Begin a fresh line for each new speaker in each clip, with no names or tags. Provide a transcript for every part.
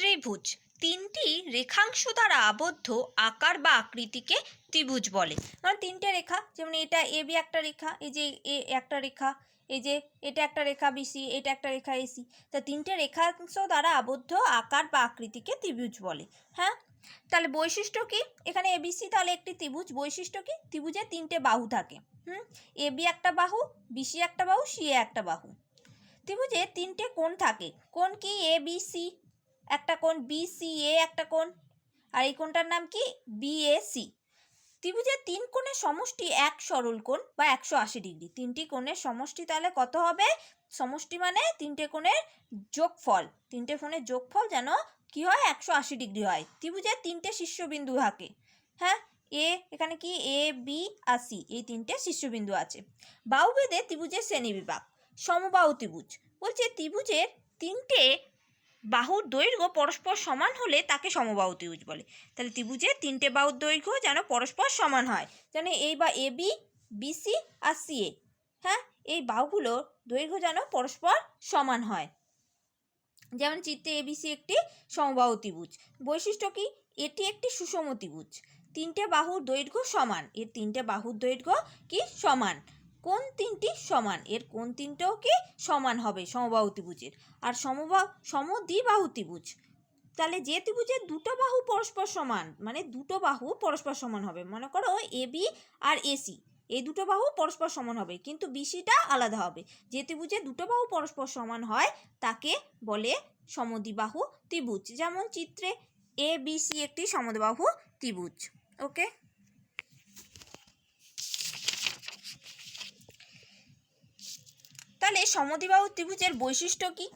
ত্রিভুজ। তিনটি রেখাংশ দ্বারা আবদ্ধ আকার বা আকৃতিকে ত্রিভুজ বলে। মানে তিনটে রেখা, যেমন এটা এ বি একটা রেখা, এই যে এ একটা রেখা, এই যে এটা একটা রেখা বিসি এটা একটা রেখা এসি তা তিনটে রেখাংশ দ্বারা আবদ্ধ আকার বা আকৃতিকে ত্রিভুজ বলে। হ্যাঁ? তাহলে বৈশিষ্ট্য কি? এখানে এবিসি তাহলে একটি ত্রিভুজ। বৈশিষ্ট্য কি? ত্রিভুজে তিনটে বাহু থাকে। হুম? এ বি একটা বাহু বিসি একটা বাহু, সি একটা বাহু। ত্রিভুজে তিনটে কোণ থাকে। কোণ কি? A B C. একটা কোণ বি সি এ একটা কোণ, আর এই কোণটার নাম কি? বি এ সি ত্রিভুজের তিন কোণের সমষ্টি এক সরল কোণ বা একশো আশি ডিগ্রি। তিনটি কোণের সমষ্টি তাহলে কত হবে? সমষ্টি মানে তিনটে কোণের যোগফল। তিনটে কোণের যোগফল যেন কি হয়? একশো আশি ডিগ্রি হয়। ত্রিভুজের তিনটে শীর্ষবিন্দু থাকে। হ্যাঁ? এ এখানে কি? এ বি আর সি এই তিনটে শীর্ষবিন্দু আছে। বাহুভেদে ত্রিভুজের শ্রেণীবিভাগ। সমবাহু ত্রিভুজ। বলছে ত্রিভুজের তিনটে বাহুর দৈর্ঘ্য পরস্পর সমান হলে তাকে সমবাহু ত্রিভুজ বলে। তাহলে ত্রিভুজের তিনটে বাহুর দৈর্ঘ্য যেন পরস্পর সমান হয়। যেন এই বা এ বি বিসি আর সি এ। হ্যাঁ? এই বাহুগুলোর দৈর্ঘ্য যেন পরস্পর সমান হয়। যেমন চিত্রে এবিসি একটি সমবাহু ত্রিভুজ। বৈশিষ্ট্য কি? এটি একটি সুষম ত্রিভুজ। তিনটে বাহুর দৈর্ঘ্য সমান। এর তিনটে বাহুর দৈর্ঘ্য কি? সমান। কোন তিনটি সমান? এর কোন তিনটেও কি সমান হবে? সমবাহু ত্রিভুজের। আর সমবাহু সমদ্বিবাহু ত্রিভুজ। তাহলে যে ত্রিভুজের দুটো বাহু পরস্পর সমান মানে দুটো বাহু পরস্পর সমান হবে। মনে করো এ, বি আর এসি এই দুটো বাহু পরস্পর সমান হবে, কিন্তু বিসিটা আলাদা হবে। যে ত্রিভুজে দুটো বাহু পরস্পর সমান হয়, তাকে বলে সমদ্বিবাহু ত্রিভুজ। যেমন চিত্রে এ, বি, সি একটি সমদ্বিবাহু ত্রিভুজ। ওকে? তাহলে সমদ্বিবাহু ত্রিভুজের বৈশিষ্ট্য কি?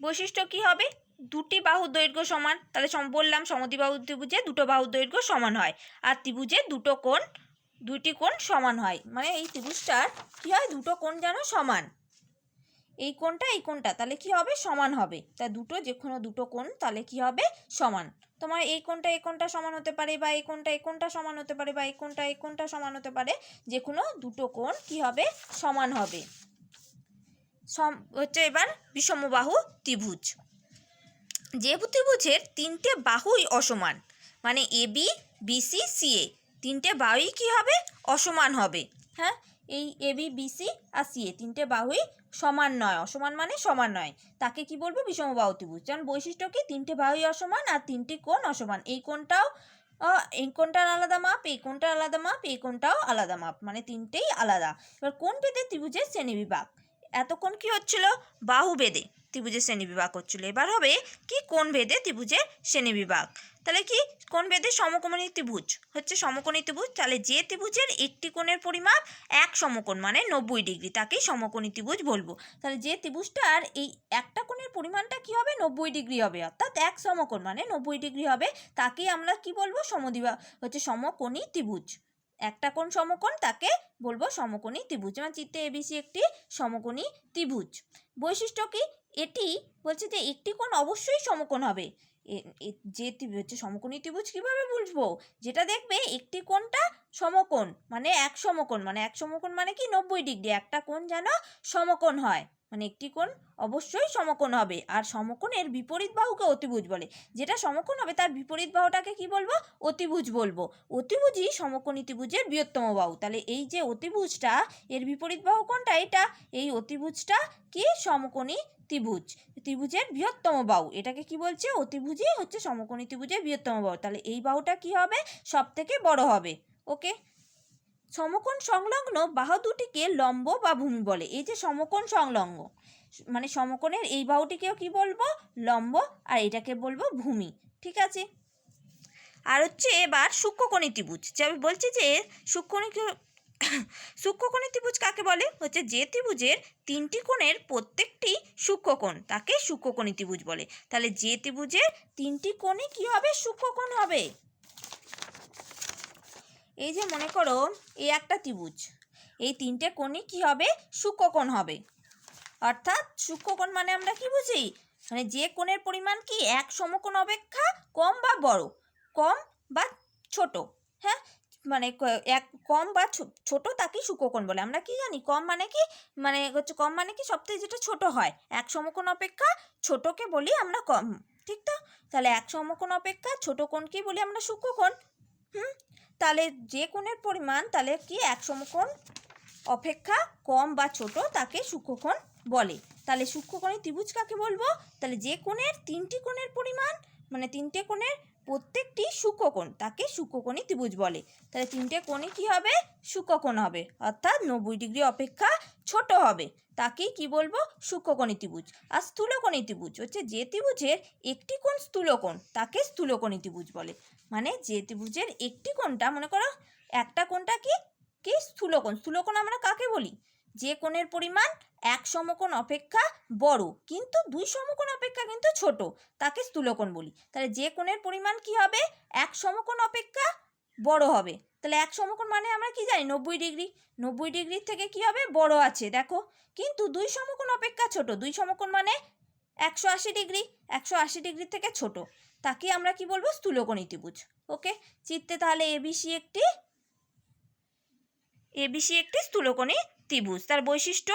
বৈশিষ্ট্য কি হবে? দুটি বাহু দৈর্ঘ্য সমান। তাহলে বললাম সমদ্বিবাহু ত্রিভুজে দুটো বাহুর দৈর্ঘ্য সমান হয় আর ত্রিভুজে দুটো কোণ, দুইটি কোণ সমান হয়। মানে এই ত্রিভুজটার কি হয়? দুটো কোণ যেন সমান। এই কোণটা এই কোণটা, তাহলে কি হবে? সমান হবে। তা দুটো যে কোনো দুটো কোণ, তাহলে কি হবে? সমান। তোমার এই কোনটা এই কোনটা সমান হতে পারে বা এই কোনটা এই কোনটা সমান হতে পারে বা এই কোনটা এই কোনটা সমান হতে পারে যে কোনো দুটো কোণ কি হবে? সমান হবে। সম হচ্ছে এবার বিষমবাহু ত্রিভুজ। যে ত্রিভুজের তিনটে বাহুই অসমান মানে এ, বি বিসি সিএ তিনটে বাহুই কি হবে? অসমান হবে। হ্যাঁ? এই এ, বি বিসি আর সিএ তিনটে বাহুই সমান নয়, অসমান মানে সমান নয়। তাকে কি বলব? বিষমবাহু ত্রিভুজ যেমন বৈশিষ্ট্য কি? তিনটে বাহুই অসমান আর তিনটি কোণ অসমান। এই কোণটাও এই কোনটার আলাদা মাপ, এই কোনটার আলাদা মাপ, এই কোনটাও আলাদা মাপ মানে তিনটেই আলাদা। এবার কোন বেদে ত্রিভুজের শ্রেণীবিভাগ। এতক্ষণ কি হচ্ছিল? বাহু বেদে ত্রিভুজের শ্রেণীবিভাগ হচ্ছিল। এবার হবে কি কোন ভেদে ত্রিভুজের শ্রেণীবিভাগ তাহলে কি কোন ভেদে সমকোণী ত্রিভুজ? হচ্ছে সমকোণী ত্রিভুজ। তাহলে যে ত্রিভুজের একটি কোণের পরিমাপ এক সমকোণ মানে নব্বই ডিগ্রি, তাকেই সমকোণী ত্রিভুজ বলব। তাহলে যে ত্রিভুজটার এই একটা কোণের পরিমাণটা কি হবে? নব্বই ডিগ্রি হবে। অর্থাৎ এক সমকোণ মানে নব্বই ডিগ্রি হবে, তাকেই আমরা কি বলব? সমদিবা হচ্ছে সমকোণী ত্রিভুজ। একটা কোণ সমকোণ তাকে বলব সমকোণী ত্রিভুজ। যেমন চিত্রে এবিসি একটি সমকোণী ত্রিভুজ। বৈশিষ্ট্য কি? এটি বলছে যে একটি কোণ অবশ্যই সমকোণ হবে। যে হচ্ছে সমকোণী ত্রিভুজ কীভাবে বুঝব? যেটা দেখবে একটি কোণটা সমকোণ মানে এক সমকোণ মানে এক সমকোণ মানে কি? নব্বই ডিগ্রি। একটা কোণ যেন সমকোণ হয়। মানে একটি কোণ অবশ্যই সমকোণ হবে। আর সমকোণের বিপরীত বাহুকে অতিভুজ বলে। যেটা সমকোণ হবে, তার বিপরীত বাহুটাকে কি বলব? অতিভুজ বলব। অতিভুজই সমকোণী ত্রিভুজের বৃহত্তম বাহু। তাহলে এই যে অতিভুজটা, এর বিপরীত বাহু কোনটা এটা? এই অতিভুজটা কি? সমকোণী ত্রিভুজ ত্রিভুজের বৃহত্তম বাহু। এটাকে কি বলছে? অতিভুজই হচ্ছে সমকোণী ত্রিভুজের বৃহত্তম বাহু। তাহলে এই বাহুটা কি হবে? সব থেকে বড় হবে। ওকে? সমকোণ সংলগ্ন বাহু দুটিকে লম্ব বা ভূমি বলে। এই যে সমকোণ সংলগ্ন মানে সমকোণের এই বাহুটিকেও কি বলব? লম্ব, আর এটাকে বলব ভূমি। ঠিক আছে? আর হচ্ছে এবার সূক্ষ্মকোণী ত্রিভুজ। যে আমি বলছি যে সূক্ষ্মকোণী সূক্ষ্মকোণী ত্রিভুজ কাকে বলে? হচ্ছে যে ত্রিভুজের তিনটি কোণের প্রত্যেকটি সূক্ষ্মকোণ তাকে সূক্ষ্মকোণী ত্রিভুজ বলে। তাহলে যে ত্রিভুজের তিনটি কোণে কি হবে? সূক্ষ্মকোণ হবে। এই যে মনে করো, এই একটা ত্রিভুজ, এই তিনটে কোণই কি হবে? সূক্ষ্মকোণ হবে। অর্থাৎ সূক্ষ্মকোণ মানে আমরা কি বুঝি? মানে যে কোণের পরিমাণ কি? এক সমকোণ অপেক্ষা কম বা বড়? কম বা ছোট? হ্যাঁ? মানে এক কম বা ছোট তাকেই সূক্ষ্মকোণ বলে। আমরা কি জানি? কম মানে কি? মানে হচ্ছে কম মানে কি? সবথেকে যেটা ছোট হয়। এক সমকোণ অপেক্ষা ছোটকে বলি আমরা কম। ঠিক তো? তাহলে এক সমকোণ অপেক্ষা ছোট কোণকেই বলি আমরা সূক্ষ্মকোণ হুম? তাহলে যে কোণের পরিমাণ তাহলে কি এক অপেক্ষা কম বা ছোট তাকে সূক্ষ্মকোণ বলে। তাহলে সূক্ষ্মকোণের ত্রিভুজ কাকে বলব? তাহলে যে কোণের তিনটি কোণের পরিমাণ মানে তিনটে কোণের প্রত্যেকটি সূক্ষ্মকোণ তাকে সূক্ষ্মকোণী ত্রিভুজ বলে। তাহলে তিনটে কোণে কি হবে? সূক্ষ্মকোণ হবে। অর্থাৎ নব্বই ডিগ্রি অপেক্ষা ছোট হবে। তাকেই কি বলব? সূক্ষ্মকোণী ত্রিভুজ। আর স্থূলকোণী ত্রিভুজ হচ্ছে যে ত্রিভুজের একটি কোণ স্থূলকোণ তাকে স্থূলকোণী ত্রিভুজ বলে। মানে যে ত্রিভুজের একটি কোণটা, মনে করো, একটা কোণটা কি? কি? স্থূলকোণ। স্থূলকোণ আমরা কাকে বলি? যে কোণের পরিমাণ এক সমকোণ অপেক্ষা বড়, কিন্তু দুই সমকোণ অপেক্ষা কিন্তু ছোট, তাকে স্থূলকোণ বলি। তাহলে যে কোণের পরিমাণ কি হবে? এক সমকোণ অপেক্ষা বড় হবে। তাহলে এক সমকোণ মানে আমরা কি জানি? নব্বই ডিগ্রি। নব্বই ডিগ্রির থেকে কি হবে? বড় আছে, দেখো। কিন্তু দুই সমকোণ অপেক্ষা ছোট, দুই সমকোণ মানে একশো আশি ডিগ্রি। একশো আশি ডিগ্রি থেকে ছোট। তাকে আমরা কি বলব? স্থূলকোণী ত্রিভুজ ওকে? চিত্তে তাহলে এবিসি একটি এবিসি একটি স্থূলকোণী ত্রিভুজ। তার বৈশিষ্ট্য,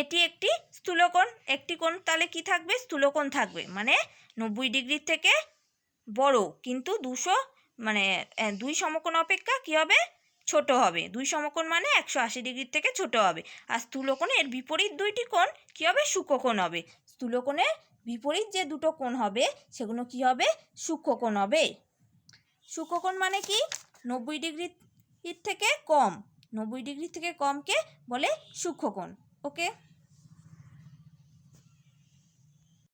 এটি একটি স্থূলকোণ। একটি কোণ তাহলে কি থাকবে? স্থূলকোণ থাকবে। মানে নব্বই ডিগ্রির থেকে বড়, কিন্তু দুশো মানে দুই সমকোণ অপেক্ষা কি হবে? ছোট হবে। দুই সমকোণ মানে একশো আশি ডিগ্রির থেকে ছোট হবে। আর স্থূলকোণে এর বিপরীত দুইটি কোণ কি হবে? সূক্ষ্মকোণ হবে। স্থূলকোণের বিপরীত যে দুটো কোণ হবে, সেগুলো কি হবে? সূক্ষ্মকোণ হবে। সূক্ষ্মকোণ মানে কি? নব্বই ডিগ্রির থেকে কম। নব্বই ডিগ্রি থেকে কমকে বলে সূক্ষ্মকোণ ওকে